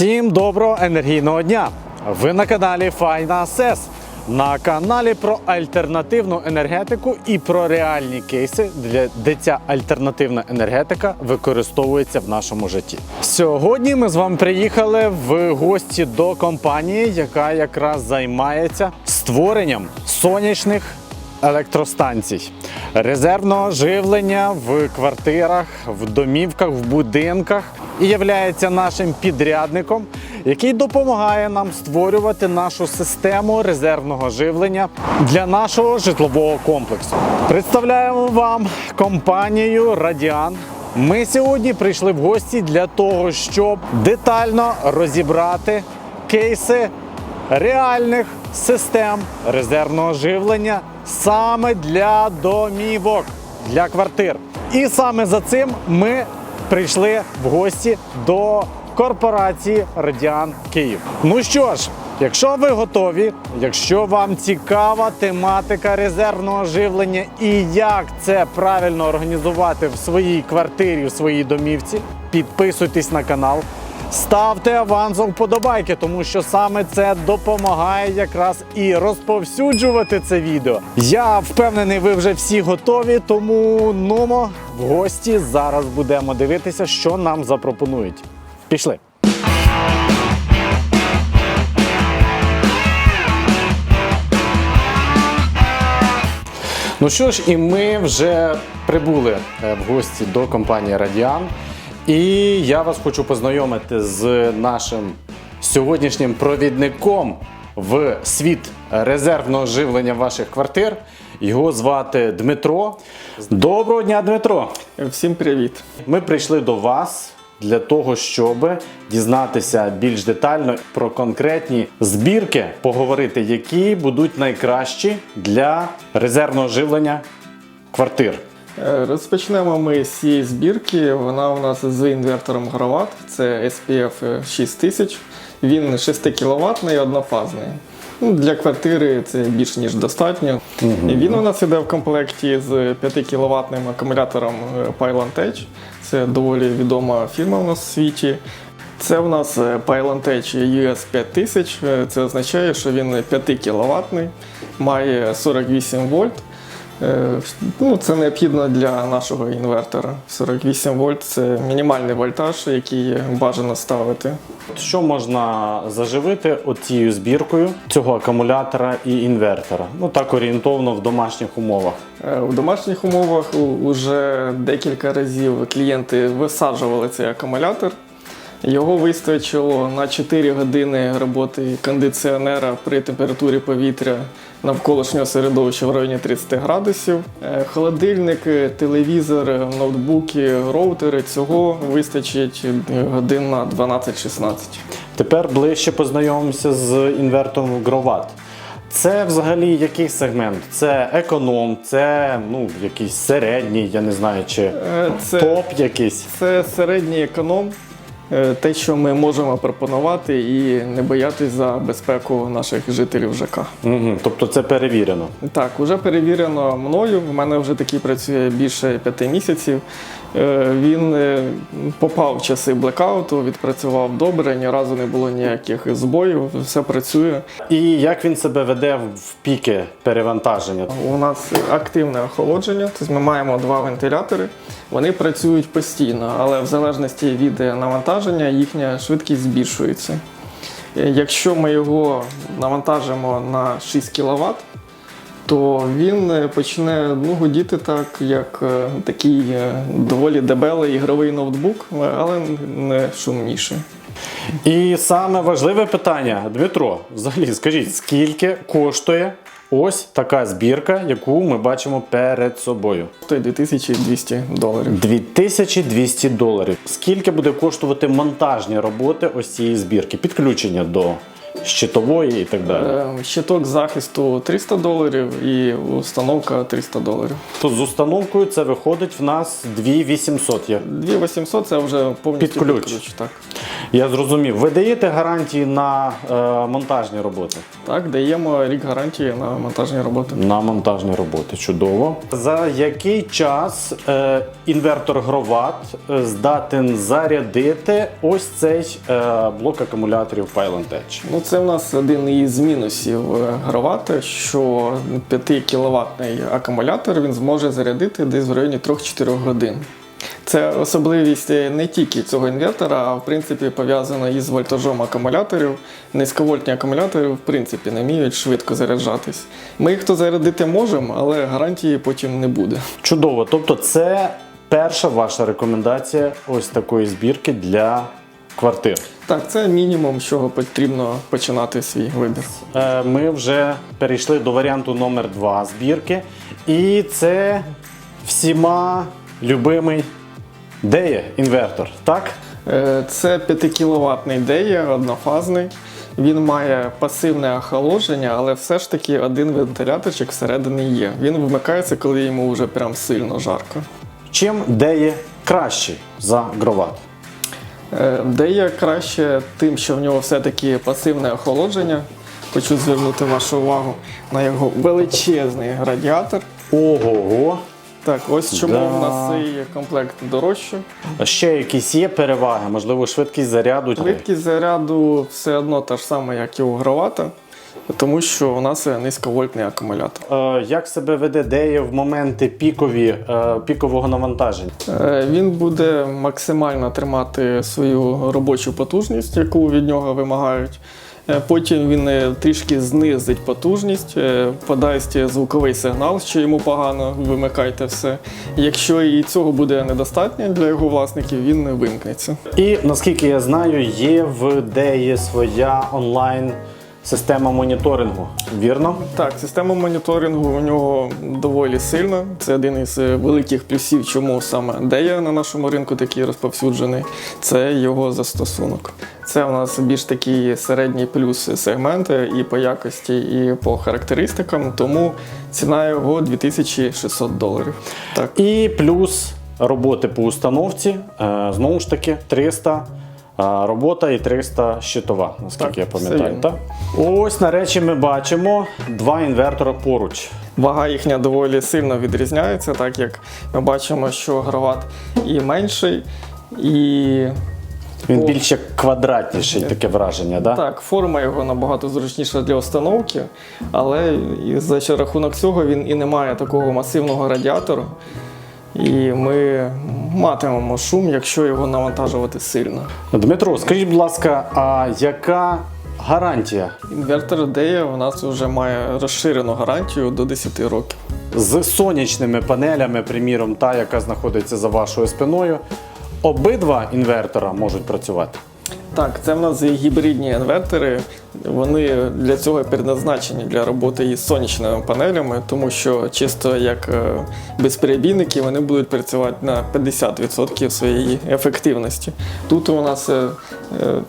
Всім доброго енергійного дня! Ви на каналі Файна Сес. На каналі про альтернативну енергетику і про реальні кейси, де ця альтернативна енергетика використовується в нашому житті. Сьогодні ми з вами приїхали в гості до компанії, яка якраз займається створенням сонячних електростанцій, резервного живлення в квартирах, в домівках, в будинках і являється нашим підрядником, який допомагає нам створювати нашу систему резервного живлення для нашого житлового комплексу. Представляємо вам компанію Радіан. Ми сьогодні прийшли в гості для того, щоб детально розібрати кейси реальних систем резервного живлення саме для домівок, для квартир. І саме за цим ми прийшли в гості до корпорації Радіан Київ. Ну що ж, якщо ви готові, якщо вам цікава тематика резервного живлення і як це правильно організувати в своїй квартирі, в своїй домівці, підписуйтесь на канал. Ставте авансом вподобайки, тому що саме це допомагає якраз і розповсюджувати це відео. Я впевнений, ви вже всі готові, тому нумо в гості зараз будемо дивитися, що нам запропонують. Пішли. Ну що ж, і ми вже прибули е, в гості до компанії Радіан. І я вас хочу познайомити з нашим сьогоднішнім провідником в світ резервного живлення ваших квартир. Його звати Дмитро. Доброго дня, Дмитро! Всім привіт! Ми прийшли до вас для того, щоб дізнатися більш детально про конкретні збірки, поговорити, які будуть найкращі для резервного живлення квартир. Е, Розпочнемо ми з цієї збірки. Вона у нас з інвертором Грават. Це SPF 6000. Він 6 кВт однофазний. Ну, Для квартири це більш ніж достатньо. І Він у нас іде в комплекті з 5 кВт акумулятором е, Pylon Tech. Це доволі відома фірма у нас в світі. Це у нас е, Pylon Tech US 5000. Е, Це означає, що він 5 кВт, має 48 вольт. Е, Ну, це необхідно для нашого інвертора. 48 вольт це мінімальний вольтаж, який бажано ставити. Що можна заживити цією збіркою цього акумулятора і інвертора? Ну так орієнтовно в домашніх умовах. Е, У домашніх умовах вже декілька разів клієнти висаджували цей акумулятор. Його вистачило на 4 години роботи кондиціонера при температурі повітря навколишнього середовища в районі 30 градусів. Е, Холодильник, е, телевізор, е, ноутбуки, роутери цього вистачить е, годин на 12-16. Тепер ближче познайомимося з інвертором Гроват. Це взагалі який сегмент? Це економ, це ну, якийсь середній, я не знаю, чи Це топ якийсь. Це середній економ, те, що ми можемо пропонувати, і не боятись за безпеку наших жителів ЖК. Угу. Тобто це перевірено. Так, вже перевірено мною. У мене вже такий працює більше п'яти місяців. Е, Він е, попав в часи блекауту, відпрацював добре, ні разу не було ніяких збоїв, все працює. І як він себе веде в піки перевантаження? У нас активне охолодження, тобто ми маємо два вентилятори. Вони працюють постійно, але в залежності від навантаження їхня швидкість збільшується. Е, Якщо ми його навантажимо на 6 кВт, то він е, почне ну, гудіти так, як е, такий доволі дебелий ігровий ноутбук, але не шумніший. І саме важливе питання, Дмитро, взагалі скажіть, скільки коштує ось така збірка, яку ми бачимо перед собою? Стоїть 2200 доларів. 2200 доларів. Скільки буде коштувати монтажні роботи ось цієї збірки? Підключення до щитової і так далі. Е, Щиток захисту 300 доларів і установка 300 доларів. То з установкою це виходить в нас 2800 є. 2800 це вже повністю Під ключ. так. Я зрозумів. Ви даєте гарантії на е, монтажні роботи? Так, даємо рік гарантії на монтажні роботи. На монтажні роботи. Чудово. За який час е, інвертор Гроват е, здатен зарядити ось цей е, блок акумуляторів Pylon Edge? Ну, це в нас один із мінусів е, гравати, що 5 кВт акумулятор він зможе зарядити десь в районі 3-4 годин. Це особливість е, не тільки цього інвертора, а в принципі пов'язана із вольтажом акумуляторів. Низьковольтні акумулятори в принципі не вміють швидко заряджатись. Ми їх то зарядити можемо, але гарантії потім не буде. Чудово. Тобто, це перша ваша рекомендація ось такої збірки для квартир. Так, це мінімум, з чого потрібно починати свій вибір. Е, Ми вже перейшли до варіанту номер 2 збірки. І це всіма любимий Деє інвертор, так? Е, Це 5 кВт деє, однофазний. Він має пасивне охолодження, але все ж таки один вентиляторчик всередині є. Він вмикається, коли йому вже прям сильно жарко. Чим Деє кращий за Гроват? Е, Деє краще тим, що в нього все-таки пасивне охолодження. Хочу звернути вашу увагу на його величезний радіатор. Ого-го. Так, ось чому Да. в нас цей комплект дорожче. А Ще якісь є переваги, можливо, швидкість заряду. Швидкість заряду все одно та ж сама, як і у гравата, тому що у нас низьковольтний акумулятор. Е, Як себе веде Деє в моменти пікові, е, пікового навантаження? Е, Він буде максимально тримати свою робочу потужність, яку від нього вимагають. Потім він трішки знизить потужність, подасть звуковий сигнал, що йому погано, вимикайте все. Якщо і цього буде недостатньо для його власників, він не вимкнеться. І наскільки я знаю, є в Деє своя онлайн система моніторингу. Вірно? Так, система моніторингу у нього доволі сильна. Це один із е, великих плюсів, чому саме Дея на нашому ринку такий розповсюджений. Це його застосунок. Це у нас більш такий середній плюс сегмент е, і по якості, і по характеристикам. Тому ціна його 2600 доларів. Так. І плюс роботи по установці. е, Знову ж таки, 300 е, робота і 300 щитова, наскільки Так, я пам'ятаю. Так? Ось нарешті ми бачимо два інвертора поруч. Вага їхня доволі сильно відрізняється, так як ми бачимо, що грават і менший, і Він О. більш як квадратніший, таке враження, да? Так, форма його набагато зручніша для установки, але за рахунок цього він і не має такого масивного радіатору. І ми матимемо шум, якщо його навантажувати сильно. Дмитро, скажіть, будь ласка, а яка гарантія Інвертор Дея у нас вже має розширену гарантію до 10 років. з сонячними панелями, приміром, та, яка знаходиться за вашою спиною? Обидва інвертора можуть працювати. Так, це в нас гібридні інвертори. Вони для цього предназначені для роботи із сонячними панелями, тому що чисто як е, безперебійники вони будуть працювати на 50% своєї ефективності. Тут у нас е, е,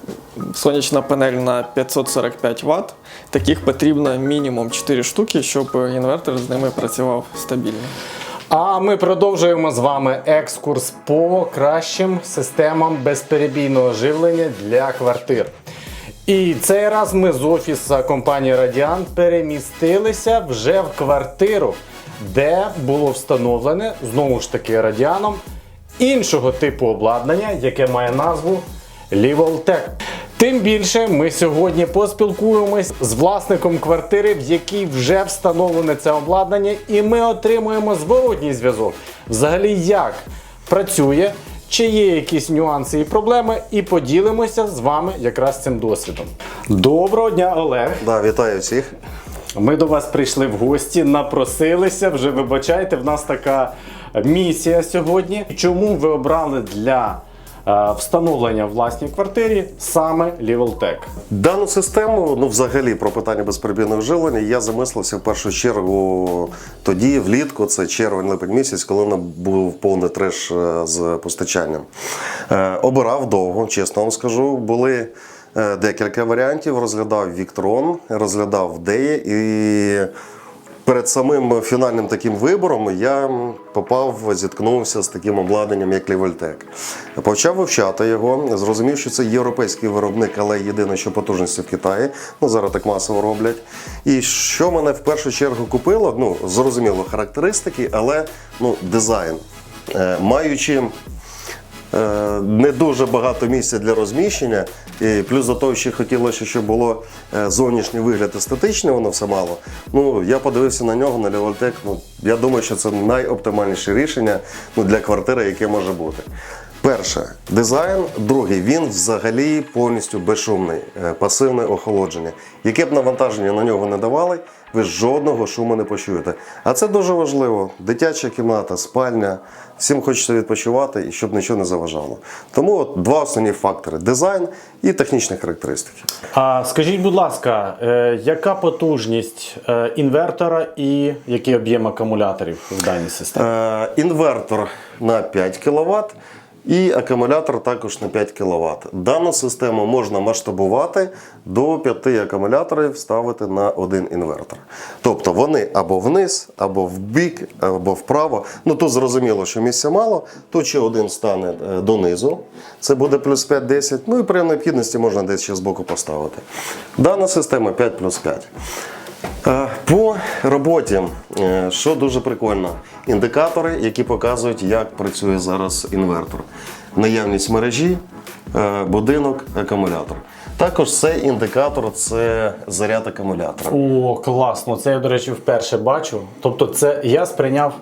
сонячна панель на 545 Вт. Таких потрібно мінімум 4 штуки, щоб інвертор з ними працював стабільно. А ми продовжуємо з вами екскурс по кращим системам безперебійного живлення для квартир. І цей раз ми з офісу компанії Радіант перемістилися вже в квартиру, де було встановлене знову ж таки радіаном іншого типу обладнання, яке має назву Livoltech. Тим більше ми сьогодні поспілкуємось з власником квартири, в якій вже встановлене це обладнання, і ми отримуємо зворотній зв'язок. Взагалі, як працює, чи є якісь нюанси і проблеми, і поділимося з вами якраз цим досвідом. Доброго дня, Олег! Да, вітаю всіх. Ми до вас прийшли в гості, напросилися. Вже вибачайте, в нас така місія сьогодні. Чому ви обрали для встановлення в власній квартирі саме Leveltech? Дану систему, ну взагалі про питання безперебійного живлення, я замислився в першу чергу тоді, влітку, це червень-липень місяць, коли був повний треш е, з постачанням. Е, обирав довго, чесно вам скажу. Були е, декілька варіантів. Розглядав Віктрон, розглядав Деє і. Перед самим фінальним таким вибором я попав, зіткнувся з таким обладнанням, як Лівольтек. Почав вивчати його, зрозумів, що це європейський виробник, але єдине, що потужності в Китаї. Ну зараз так масово роблять. І що мене в першу чергу купило, ну зрозуміло, характеристики, але ну, дизайн. Е, Маючи Е, не дуже багато місця для розміщення. І плюс до того, ще хотілося, щоб було е, зовнішній вигляд естетичний, воно все мало. Ну, я подивився на нього, на Левольтек. Ну, я думаю, що це найоптимальніше рішення ну, для квартири, яке може бути. Перше дизайн, другий він взагалі повністю безшумний, е, пасивне охолодження. Яке б навантаження на нього не давали, ви жодного шуму не почуєте. А це дуже важливо. Дитяча кімната, спальня, всім хочеться відпочивати і щоб нічого не заважало. Тому от два основні фактори: дизайн і технічні характеристики. А скажіть, будь ласка, е, яка потужність е, інвертора і який об'єм акумуляторів в даній системі? Е, інвертор на 5 кВт і акумулятор також на 5 кВт. Дану систему можна масштабувати до 5 акумуляторів ставити на один інвертор. Тобто вони або вниз, або в бік, або вправо. Ну тут зрозуміло, що місця мало. Тут ще один стане е, донизу. Це буде плюс 5-10. Ну і при необхідності можна десь ще збоку поставити. Дана система 5 плюс 5. Е, По роботі, що дуже прикольно, індикатори, які показують, як працює зараз інвертор. Наявність мережі, е, будинок, акумулятор. Також цей індикатор це заряд акумулятора. О, класно. Це я, до речі, вперше бачу. Тобто, це я сприйняв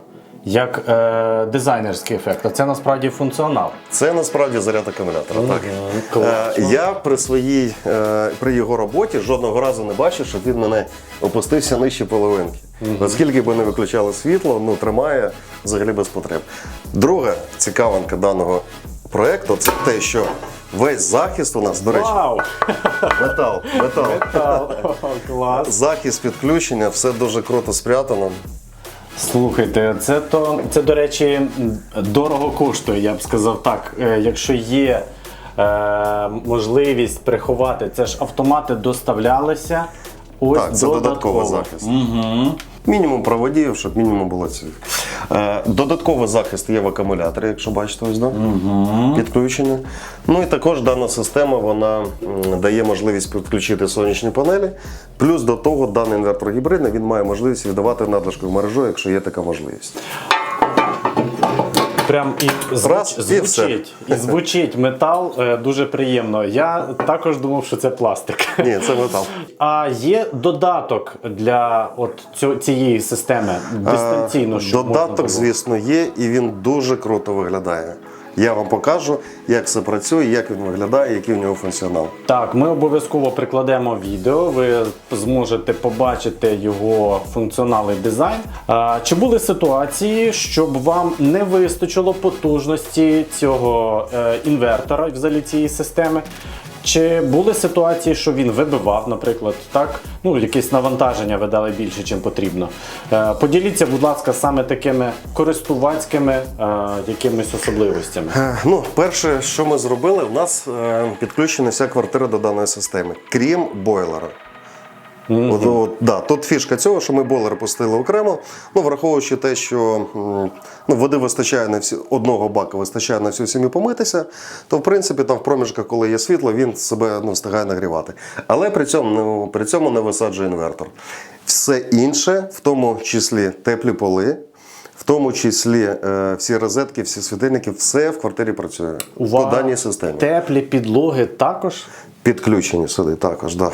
як е, дизайнерський ефект, а це насправді функціонал. Це насправді заряд акумулятора. Так. Мгм, класно. Е, Я при своїй е, при його роботі жодного разу не бачив, щоб він мене опустився нижче половинки. Оскільки би не виключало світло, ну тримає взагалі без потреб. Друга цікавинка даного проекту це те, що весь захист у нас, до речі, Вау! метал, метал. Метал. Клас. Захист підключення, все дуже круто спрятано. Слухайте, це то це, до речі, дорого коштує, я б сказав так. Е, Якщо є е, можливість приховати, це ж автомати доставлялися. Ось Так, це додатковий захист. Угу. Мінімум проводів, щоб мінімум було цих. Е, додатковий захист є в акумуляторі, якщо бачите, ось да? підключення. Ну і також дана система вона дає можливість підключити сонячні панелі. Плюс до того, даний інвертор гібридний він має можливість віддавати надлишкову мережу, якщо є така можливість. Прям і звуч, Раз, і все. звучить, і звучить метал е, дуже приємно. Я також думав, що це пластик. Ні, це метал. А є додаток для от цього- цієї системи дистанційно, що можна Додаток, було? звісно, є, і він дуже круто виглядає. Я вам покажу, як це працює, як він виглядає, який в нього функціонал. Так, ми обов'язково прикладемо відео. Ви зможете побачити його функціонал і дизайн. Чи були ситуації, щоб вам не вистачило потужності цього е, інвертора, взагалі цієї системи? Чи були ситуації, що він вибивав, наприклад, так? Ну, якесь навантаження видали більше, чим потрібно. Е, поділіться, будь ласка, саме такими користувацькими е, якимись особливостями. Е, Ну, перше, що ми зробили, у нас підключена вся квартира до даної системи, крім бойлера. От, от, да, тут фішка цього, що ми бойлер пустили окремо. Ну, враховуючи те, що ну, води вистачає на всі, одного бака вистачає на всю сім'ю помитися, то в принципі там в проміжках, коли є світло, він себе ну, встигає нагрівати. Але при цьому, ну, при цьому не висаджує інвертор. Все інше, в тому числі теплі поли, в тому числі е, всі розетки, всі світильники, все в квартирі працює по даній системі. Теплі підлоги також. Підключені сюди також, да.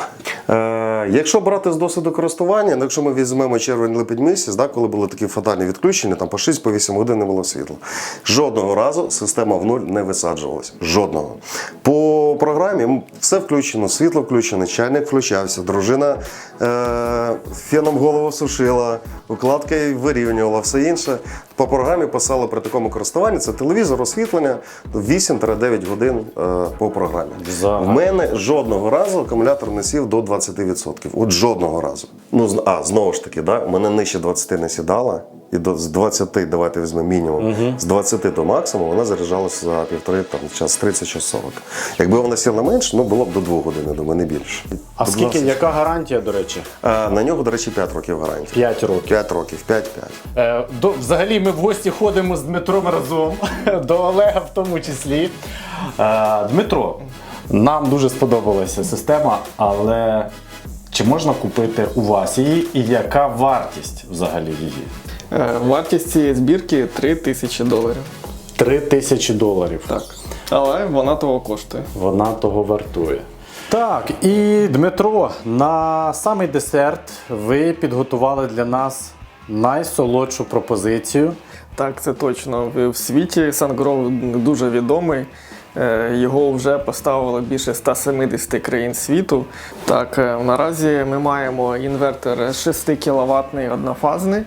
Е, якщо брати з досвіду користування, ну, якщо ми візьмемо червень-липень місяць, да, коли були такі фатальні відключення, там по 6 по 8 годин не було світла. Жодного разу система в нуль не висаджувалася. Жодного. По програмі все включено, світло включено, чайник включався, дружина е, феном голову сушила, укладка вирівнювала, все інше. По програмі писали при такому користуванні це телевізор, освітлення 8-9 годин е, по програмі. Взагалі. В мене жодного разу акумулятор не сів до 20%. От жодного разу. Ну, а, знову ж таки, да, у мене нижче 20 не сідала. І до, з 20, давайте візьмемо мінімум, з 20 до максимуму вона заряджалася за півтори там, час 30 час 40. Якби вона сіла менше, ну було б до 2 годин, я думаю, не більше. А Будь скільки, ласка. яка гарантія, до речі? А, на нього, до речі, 5 років гарантії. 5 років. 5 років, 5-5. Е, до, взагалі ми в гості ходимо з Дмитром разом, до Олега в тому числі. Е, Дмитро, нам дуже сподобалася система, але чи можна купити у вас її і яка вартість взагалі її? Е, Вартість цієї збірки 3 тисячі доларів. 3 тисячі доларів. Так. Але вона того коштує. Вона того вартує. Так, і Дмитро, на самий десерт ви підготували для нас найсолодшу пропозицію. Так, це точно. В в світі Сангров дуже відомий. Е, Його вже поставило більше 170 країн світу. Так, е, наразі ми маємо інвертор 6 кВт однофазний.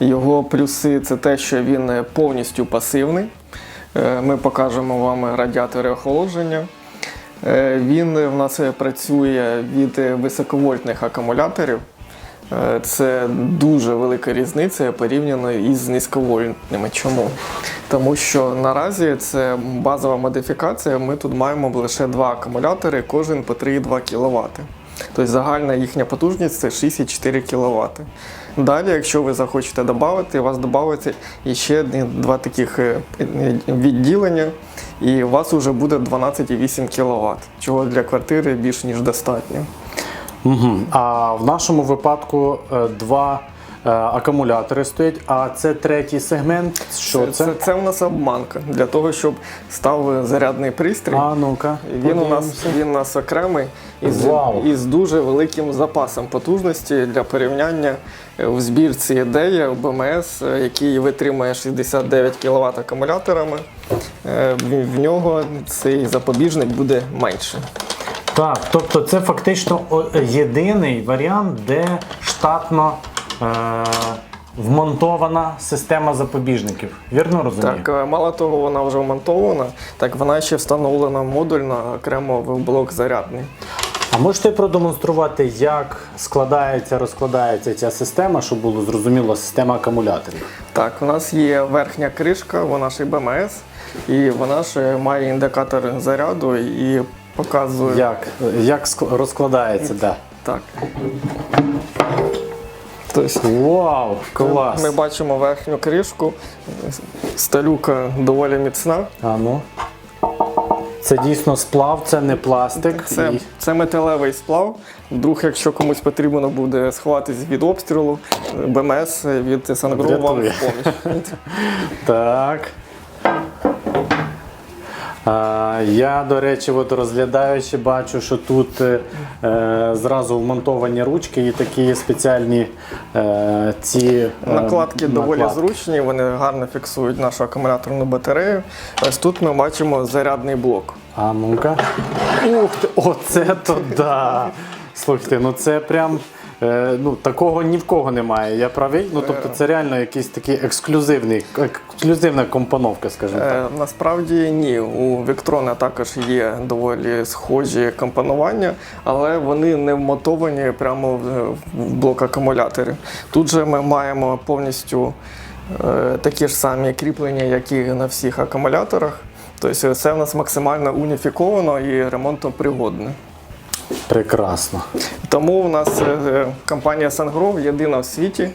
Його плюси це те, що він е, повністю пасивний. Е, Ми покажемо вам радіатори охолодження. Е, Він в нас працює від високовольтних акумуляторів. Це дуже велика різниця порівняно із низьковольтними. Чому? Тому що наразі це базова модифікація. Ми тут маємо лише два акумулятори, кожен по 3,2 кВт. Тобто загальна їхня потужність це 6,4 кВт. Далі, якщо ви захочете додати, у вас додається ще два таких е, відділення, і у вас вже буде 12,8 кВт, чого для квартири більш ніж достатньо. Угу. А в нашому випадку е, два акумулятори стоять, а це третій сегмент. Що це? Це, це у нас обманка для того, щоб став зарядний пристрій. А ну-ка. Він у нас він у нас окремий із, Вау. із дуже великим запасом потужності для порівняння е, в збірці ідея БМС, е, який витримує 69 кВт акумуляторами. е, В, в нього цей запобіжник буде менше. Так, тобто це фактично єдиний варіант, де штатно е- вмонтована система запобіжників. Вірно розумію? Так, е, мало того, вона вже вмонтована, так вона ще встановлена модульно окремо в блок зарядний. А можете продемонструвати, як складається, розкладається ця система, щоб було зрозуміло, система акумуляторів. Так, у нас є верхня кришка, вона ж і БМС, і вона ж має індикатор заряду і показує. Як, як розкладається, да. Так. Тобто, Вау, клас! ми бачимо верхню кришку, сталюка доволі міцна. А ну. Це дійсно сплав, це не пластик. Це, І- це металевий сплав. Вдруг, якщо комусь потрібно буде сховатись від обстрілу, БМС від Сангру вам Врятує. в поміч. Так. Я, до речі, от розглядаючи, бачу, що тут е, е, зразу вмонтовані ручки і такі спеціальні е, ці е, Накладки доволі накладки. зручні, вони гарно фіксують нашу акумуляторну батарею. Ось тут ми бачимо зарядний блок. А ну-ка. Ух ти, оце то да. Слухайте, ну це прям. Е, Ну, такого ні в кого немає. Я правий. Ну тобто це реально якийсь такий ексклюзивний, ексклюзивна компоновка, скажімо так. Е, насправді ні. У Віктрона також є доволі схожі компонування, але вони не вмотовані прямо в, блок акумуляторів. Тут же ми маємо повністю е, такі ж самі кріплення, як і на всіх акумуляторах. Тобто це в нас максимально уніфіковано і ремонтопригодне. Прекрасно. Тому у нас е, компанія Sangro єдина в світі,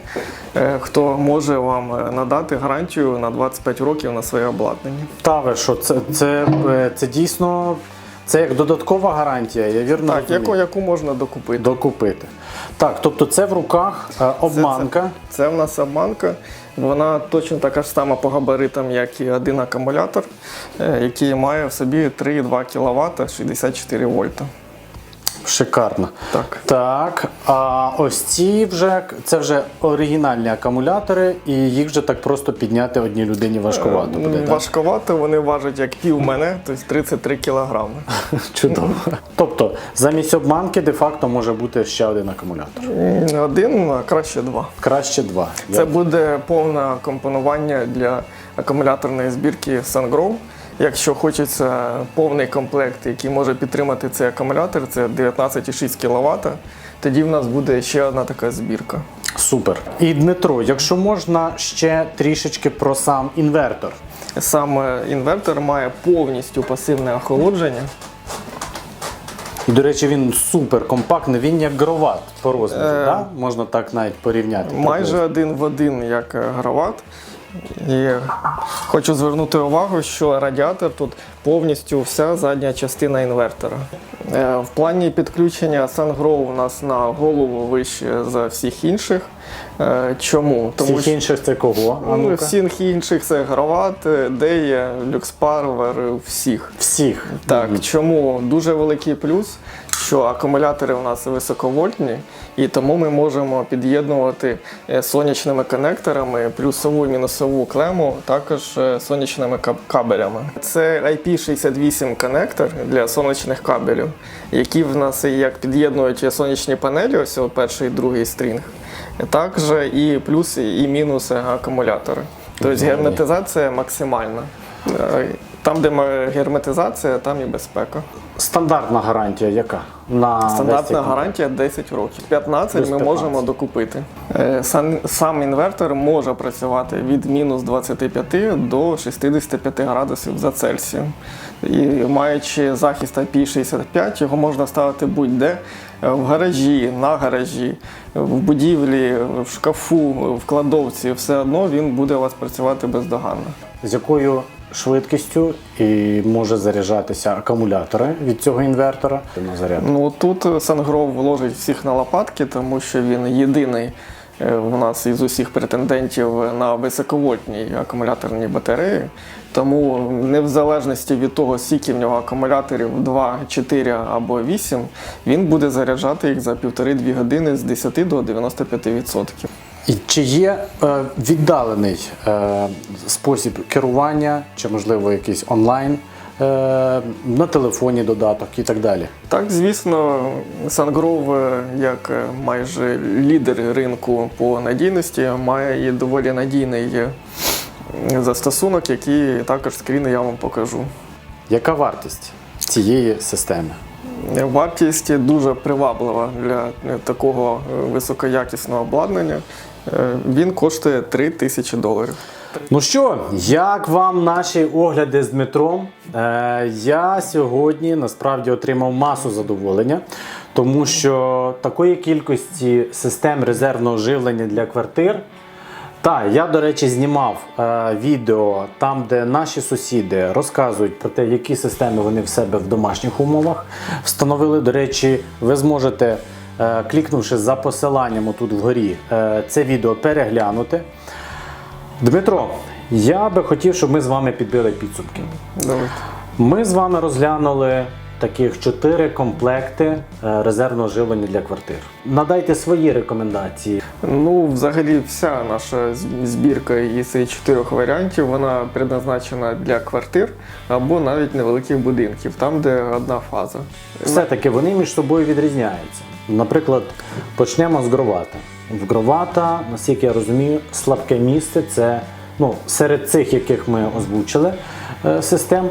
е, хто може вам е, надати гарантію на 25 років на своє обладнання. Та ви що, це, це, е, це дійсно це як додаткова гарантія, я вірно Так, розумію? яку, яку можна докупити. докупити. Так, тобто це в руках е, обманка. Це, це в нас обманка. Вона точно така ж сама по габаритам, як і один акумулятор, е, який має в собі 3,2 кВт 64 вольта. Шикарно. Так. Так, а ось ці вже це вже оригінальні акумулятори, і їх вже так просто підняти одній людині важкувато Ну, буде. так? Важковато, вони важать як пів мене, тобто 33 кілограми. Чудово. Тобто замість обманки де-факто може бути ще один акумулятор. Один, а краще два. Краще два. Це буде повне компонування для акумуляторної збірки SunGrow. Якщо хочеться повний комплект, який може підтримати цей акумулятор, це 19,6 кВт, тоді в нас буде ще одна така збірка. Супер. І Дмитро, якщо можна ще трішечки про сам інвертор. Саме інвертор має повністю пасивне охолодження. І, до речі, він супер компактний, він як гроват по розміру, Е, да? можна так навіть порівняти. Майже один в один, як е, грават. І хочу звернути увагу, що радіатор тут повністю вся задня частина інвертора. Е, В плані підключення SunGrow у нас на голову вище за всіх інших. Е, Чому? Всіх інших це кого? Ну, всіх інших це грават, е, Дея, Люкспарвер, всіх. Всіх. Так, чому дуже великий плюс, що акумулятори у нас високовольтні, і тому ми можемо під'єднувати е, сонячними конекторами плюсову і мінусову клему, також е, сонячними кабелями. Це IP68 конектор для сонячних кабелів, які в нас як під'єднують сонячні панелі, ось перший і другий стрінг. Також і плюси і мінуси акумулятора. Тобто герметизація максимальна. Е, Там, де герметизація, там і безпека. Стандартна гарантія яка? На Стандартна гарантія 10 років. 15 Плюс ми 15. можемо докупити. Е, Сам, сам інвертор може працювати від мінус 25 до 65 градусів за Цельсієм. І маючи захист IP65, його можна ставити будь-де е, в гаражі, на гаражі, в будівлі, в шкафу, в кладовці. Все одно він буде у вас працювати бездоганно. з якою швидкістю і може заряджатися акумулятори від цього інвертора на заряд. Ну тут Сангров вложить всіх на лопатки, тому що він єдиний е, у нас із усіх претендентів на високовольтні акумуляторні батареї. Тому не в залежності від того, скільки в нього акумуляторів 2, 4 або 8, він буде заряджати їх за 1,5-2 години з 10 до 95%. І чи є е, віддалений е, спосіб керування, чи можливо якийсь онлайн е, на телефоні додаток і так далі? Так, звісно, Сангров, е, як е, майже лідер ринку по надійності, має і доволі надійний застосунок, який також скріни я вам покажу. Яка вартість цієї системи? Вартість дуже приваблива для такого високоякісного обладнання. Е, Він коштує 3 тисячі доларів. Ну що, як вам наші огляди з Дмитром? Е, я сьогодні насправді отримав масу задоволення, тому що такої кількості систем резервного живлення для квартир. Так, я, до речі, знімав е, відео там, де наші сусіди розказують про те, які системи вони в себе в домашніх умовах встановили. До речі, ви зможете, клікнувши за посиланням тут вгорі, е, це відео переглянути. Дмитро, я би хотів, щоб ми з вами підбили підсумки. Давайте. Ми з вами розглянули таких чотири комплекти е, резервного живлення для квартир. Надайте свої рекомендації. Ну, взагалі, вся наша збірка із цих чотирьох варіантів вона предназначена для квартир або навіть невеликих будинків, там, де одна фаза. Все-таки вони між собою відрізняються. Наприклад, почнемо з гровата. В гровата, наскільки я розумію, слабке місце це ну, серед цих, яких ми озвучили е, систем.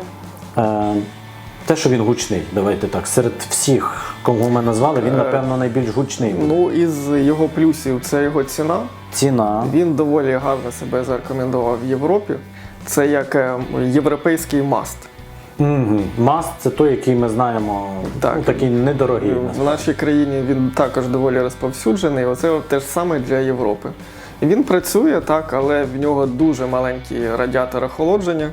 Е, те, що він гучний, давайте так. Серед всіх, кого ми назвали, він, напевно, найбільш гучний. Ну, із його плюсів це його ціна. Ціна. Він доволі гарно себе зарекомендував в Європі. Це як е, європейський маст. Угу. Маст це той, який ми знаємо, Так. ну, такий недорогий. В нашій країні він також доволі розповсюджений. Оце те ж саме для Європи. Він працює так, але в нього дуже маленький радіатор охолодження.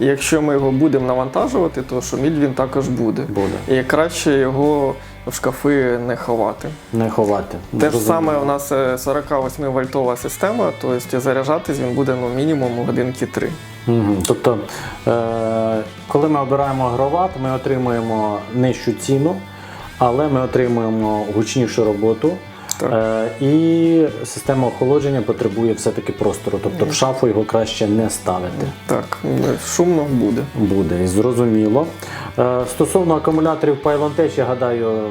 І якщо ми його будемо навантажувати, то шуміть він також буде. Буде. І краще його в шкафи не ховати. Не ховати. Те ж саме у нас е, 48 вольтова система, тобто заряджатись він буде ну, мінімум годинки 3. Угу. Тобто, е- коли ми обираємо агроват, ми отримуємо нижчу ціну, але ми отримуємо гучнішу роботу. Так. Е- і система охолодження потребує все-таки простору, тобто в шафу його краще не ставити. Так, шумно буде. Буде зрозуміло. Е- стосовно акумуляторів Pylon Tech, я гадаю,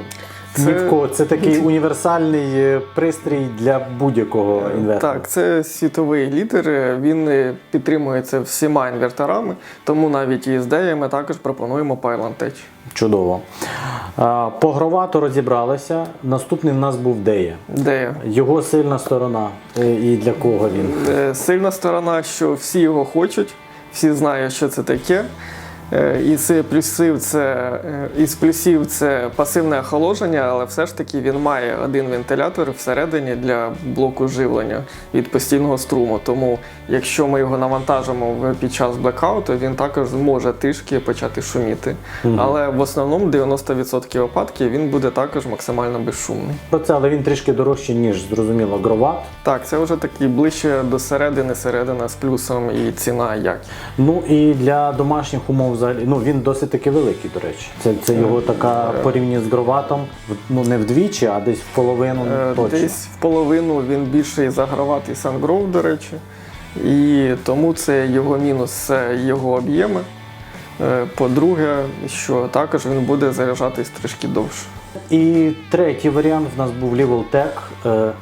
Це- це такий універсальний е, пристрій для будь-якого інвертора. Так, це світовий лідер. Він е, підтримується всіма інверторами, тому навіть і з ми також пропонуємо PylonTech. Чудово. По гровату розібралися. Наступний в нас був Дея. DEA. Його сильна сторона. е, І для кого він? Е, Сильна сторона, що всі його хочуть, всі знають, що це таке. Е, Із плюсів це е, із плюсів це пасивне охолодження, але все ж таки він має один вентилятор всередині для блоку живлення від постійного струму. Тому якщо ми його навантажимо під час блекауту, він також зможе трішки почати шуміти. Але в основному 90% випадків він буде також максимально безшумний. Про це, але він трішки дорожчий, ніж зрозуміло, гроват. Так, це вже такий ближче до середини, середина з плюсом і ціна якість. Ну і для домашніх умов взагалі, ну він досить таки великий, до речі. Це, це його така порівняно з гроватом, ну не вдвічі, а десь в половину Е, точно. Десь в половину він більший заграватий Сангров, до речі. І тому це його мінус, це його об'єми. Е, По-друге, що також він буде заряджатись трішки довше. І третій варіант в нас був. Е,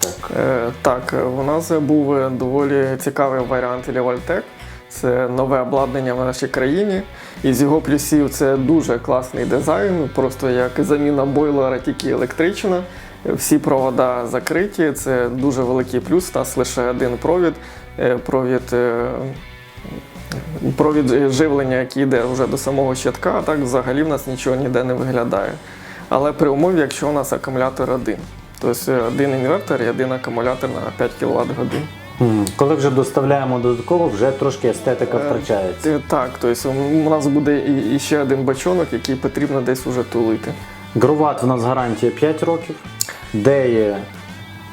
так. Е, Так, у нас був е, доволі цікавий варіант Levaltech. Це нове обладнання в нашій країні. Із його плюсів це дуже класний дизайн, просто як заміна бойлера, тільки електрична. Всі провода закриті, це дуже великий плюс. У нас лише один провід. Е, Провід, е, провід живлення, який йде вже до самого щитка, а так взагалі в нас нічого ніде не виглядає. Але при умові, якщо у нас акумулятор один. Тобто е, один інвертор і один акумулятор на 5 кВт годин. Коли вже доставляємо додатково, вже трошки естетика втрачається. Е, Так, тобто у нас буде і, і ще один бачонок, який потрібно десь уже тулити. Гроват в нас гарантія 5 років, Деє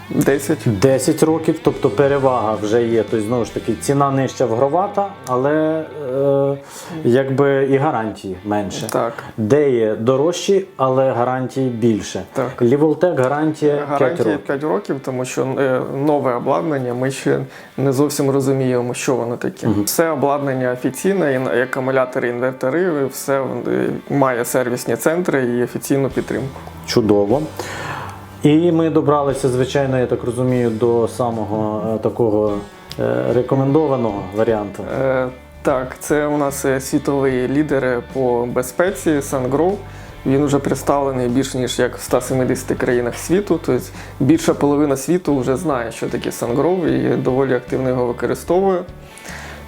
10. 10 років, тобто перевага вже є. Тобто, знову ж таки, ціна нижча в гровата, але е, якби і гарантії менше. Так. Де є дорожчі, але гарантії більше. Так. Ліволтек гарантія 5 Гарантія років. 5 років, тому що е, нове обладнання, ми ще не зовсім розуміємо, що воно таке. Все обладнання офіційне, і акумулятори, інвертори, все е, має сервісні центри і офіційну підтримку. Чудово. І ми добралися, звичайно, я так розумію, до самого е, такого е, рекомендованого варіанту. Е, Так, це у нас світовий лідер по безпеці SunGrow. Він вже представлений більш ніж як в 170 країнах світу. Тобто більша половина світу вже знає, що таке SunGrow і доволі активно його використовує.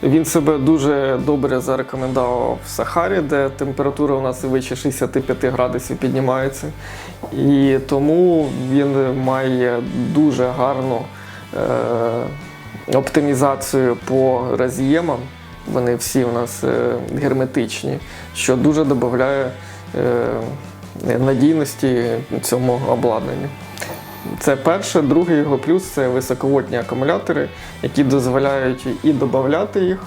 Він себе дуже добре зарекомендував в Сахарі, де температура у нас вище 65 градусів піднімається. І тому він має дуже гарну е, оптимізацію по роз'ємам. Вони всі у нас е, герметичні, що дуже додає е, надійності цьому обладнанню. Це перше. Другий його плюс це високовольтні акумулятори, які дозволяють і додати їх,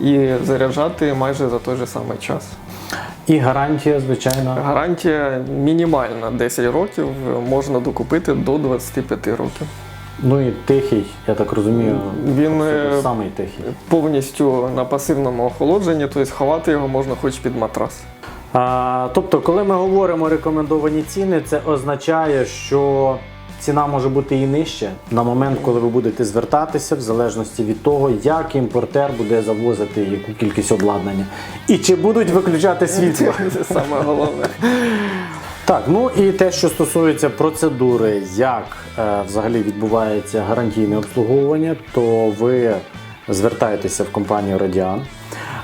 і заряджати майже за той же самий час. І гарантія, звичайно. Гарантія мінімальна 10 років, можна докупити до 25 років. Ну і тихий, я так розумію, Він е, самий тихий. повністю на пасивному охолодженні, тобто ховати його можна хоч під матрас. А, тобто, коли ми говоримо рекомендовані ціни, це означає, що ціна може бути і нижче на момент, коли ви будете звертатися, в залежності від того, як імпортер буде завозити яку кількість обладнання. І чи будуть виключати світло. Це саме головне. Так, ну і те, що стосується процедури, як е, взагалі відбувається гарантійне обслуговування, то ви звертаєтеся в компанію Радіан.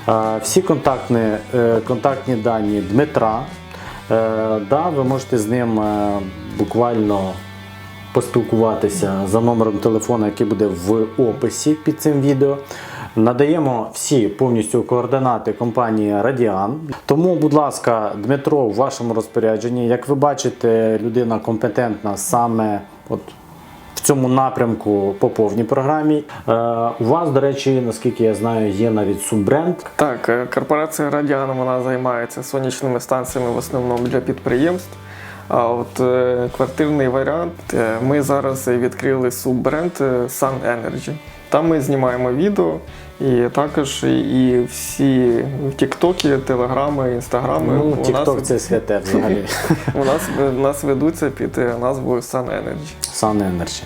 Е, всі контактні, е, контактні дані Дмитра. Е, да, ви можете з ним е, буквально поспілкуватися за номером телефону, який буде в описі під цим відео. Надаємо всі повністю координати компанії Радіан. Тому, будь ласка, Дмитро, у вашому розпорядженні, як ви бачите, людина компетентна саме от в цьому напрямку по повній програмі. Е, у вас, до речі, наскільки я знаю, є навіть суббренд. Так, е, корпорація Радіан вона займається сонячними станціями в основному для підприємств. А от е, квартирний варіант е, ми зараз відкрили суббренд е, Sun Energy. Там ми знімаємо відео І також і всі тіктоки, телеграми, інстаграми Ну, у, нас, це святе взагалі. у, нас, у нас ведуться під назвою Sun Energy. Sun Energy.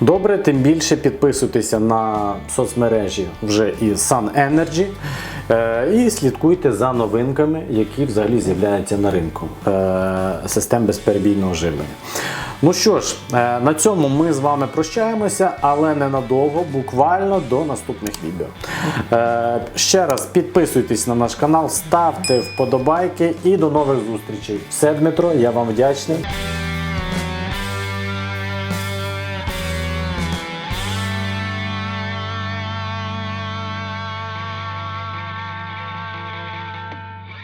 Добре, тим більше підписуйтеся на соцмережі вже і Sun Energy. Е, І слідкуйте за новинками, які взагалі з'являються на ринку е, систем безперебійного живлення. Ну що ж, е, на цьому ми з вами прощаємося, але ненадовго, буквально до наступних відео. Ще раз підписуйтесь на наш канал, ставте вподобайки і до нових зустрічей. Все, Дмитро, я вам вдячний.